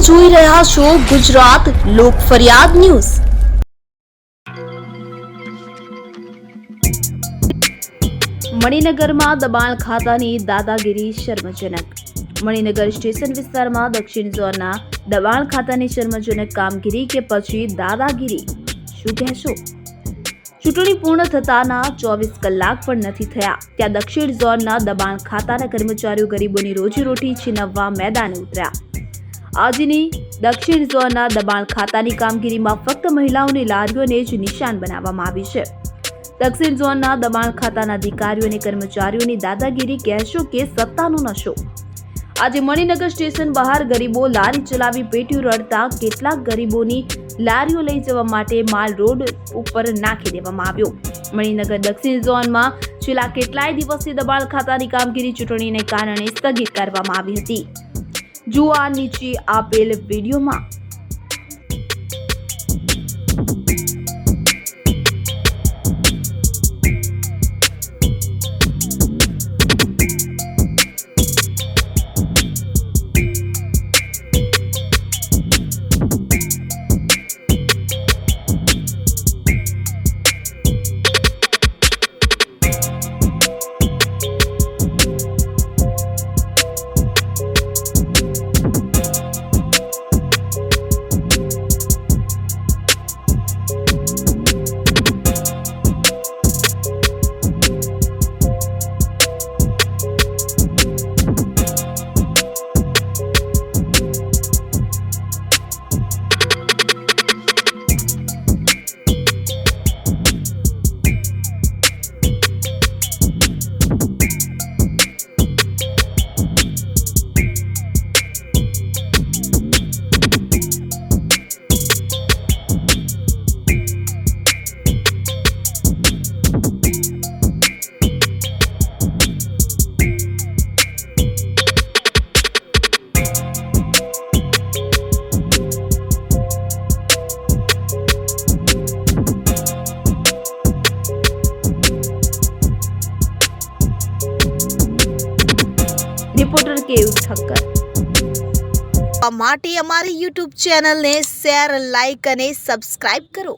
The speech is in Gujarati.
જોઈ રહ્યા છો ગુજરાત લોક ફરિયાદ ન્યૂઝ. મણિનગરમાં દબાણ ખાતાની દાદાગીરી શર્મજનક. મણિનગર સ્ટેશન વિસ્તારમાં દક્ષિણ ઝોનના દબાણ ખાતાની શર્મજનક કામગીરી કે પછી દાદાગીરી? શું કહેશો? ચૂંટણી પૂર્ણ થતાના ચોવીસ કલાક પણ નથી થયા. ત્યાં દક્ષિણ ઝોનના દબાણ ખાતાના કર્મચારીઓ ગરીબોની રોજીરોટી છીનવવા મેદાને ઉતર્યા. આજની દક્ષિણ ઝોનના દબાણ ખાતાની કામગીરીમાં ફક્ત મહિલાઓની લારીઓને જ નિશાન બનાવવામાં આવી છે. દક્ષિણ ઝોનના દબાણ ખાતાના અધિકારીઓ અને કર્મચારીઓની દાદાગીરી કહેશો કે સત્તાનો નશો. આજે મણિનગર સ્ટેશન બહાર ગરીબો લારી ચલાવી પેટીઓ રડતા કેટલાક ગરીબોની લારીઓ લઈ જવા માટે માલ રોડ ઉપર નાખી દેવામાં આવ્યો. મણિનગર દક્ષિણ ઝોનમાં છેલ્લા કેટલાય દિવસથી દબાણ ખાતાની કામગીરી ચૂંટણીને કારણે સ્થગિત કરવામાં આવી હતી. જુઓ આ નીચે આપેલ વિડીયોમાં રિપોર્ટર કેવ ઠક્કર. માટે અમારી યુટ્યુબ ચેનલને શેર લાઇક અને સબસ્ક્રાઇબ કરો.